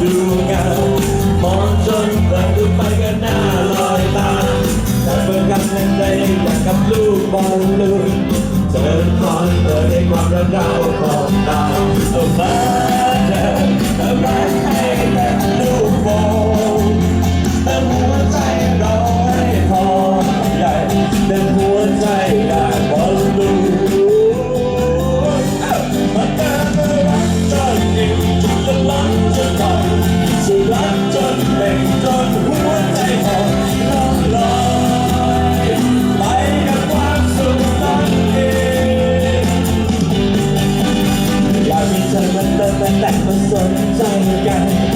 ดูงามมองจนเปิดดูไปก็น่าลอยตาแต่เปิดกับเล่นใจอยากกับลูกบอลลูนเจอคอนเปิดในความรักเราของตา แต่แต่ก็สนใจกัน